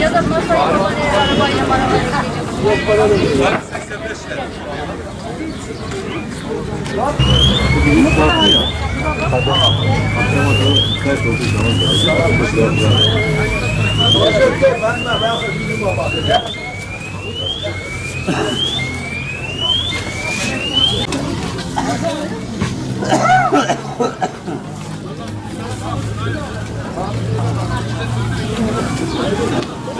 Ya da masayı kapanıyor, arabayla arabayla gidecek.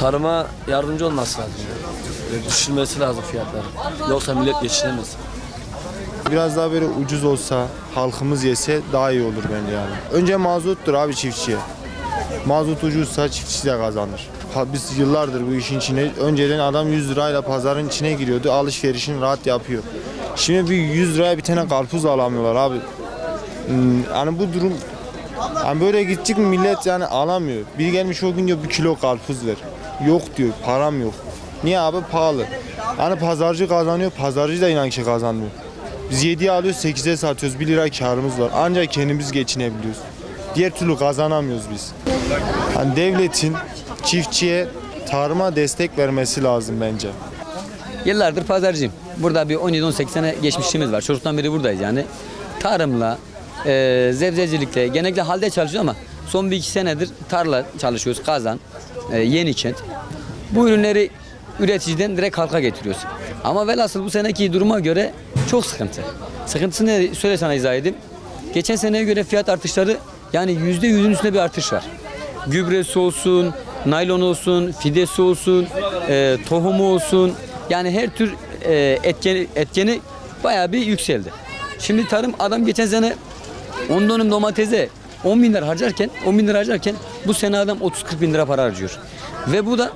Tarıma yardımcı olması lazım. Yani. Düşürmesi lazım fiyatları. Yoksa millet geçinemez. Biraz daha böyle ucuz olsa, halkımız yese daha iyi olur bence yani. Önce mazottur abi çiftçiye. Mazot ucuzsa çiftçi de kazanır. Biz yıllardır bu işin içine, önceden adam 100 lirayla pazarın içine giriyordu, alışverişini rahat yapıyor. Şimdi bir 100 liraya bir tane karpuz alamıyorlar abi. Hmm, Yani bu durum yani böyle gidecek mi millet yani alamıyor. Bir gelmiş o gün diyor bir kilo karpuz ver. Yok diyor param yok. Niye abi pahalı. Yani pazarcı kazanıyor pazarcı da inan ki kazanmıyor. Biz 7'ye alıyoruz 8'e satıyoruz 1 lira karımız var. Ancak kendimiz geçinebiliyoruz. Diğer türlü kazanamıyoruz biz. Hani devletin çiftçiye tarıma destek vermesi lazım bence. Yıllardır pazarcıyım. Burada bir 17-18 sene geçmişimiz var. Çocuktan beri buradayız yani. Tarımla, e, zebzecilikle, genellikle halde çalışıyoruz ama son bir iki senedir tarla çalışıyoruz. Kazan, e, Yenikent. Bu ürünleri üreticiden direkt halka getiriyoruz. Ama velhasıl bu seneki duruma göre çok sıkıntı. Sıkıntısını söyle sana izah edeyim. Geçen seneye göre fiyat artışları yani yüzde yüzün üstünde bir artış var. Gübresi olsun, naylon olsun, fidesi olsun, e, tohumu olsun. Yani her tür e, etkeni, etkeni bayağı bir yükseldi. Şimdi tarım adam geçen sene 10 dönüm domatese 10 bin lira harcarken 10 bin lira harcarken bu sene adam 30-40 bin lira para harcıyor. Ve bu da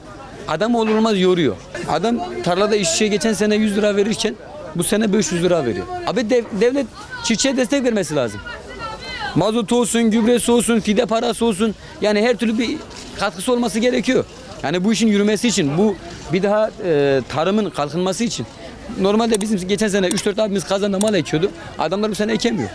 adam olur olmaz yoruyor. Adam tarlada işçiye geçen sene 100 lira verirken bu sene 500 lira veriyor. Abi dev- devlet çiftçiye destek vermesi lazım. Mazot olsun, gübresi olsun, fide parası olsun. Yani her türlü bir katkısı olması gerekiyor. Yani bu işin yürümesi için, bu bir daha e, tarımın kalkınması için. Normalde bizim geçen sene 3-4 abimiz kazanda mal ekiyordu. Adamlar bu sene ekemiyor.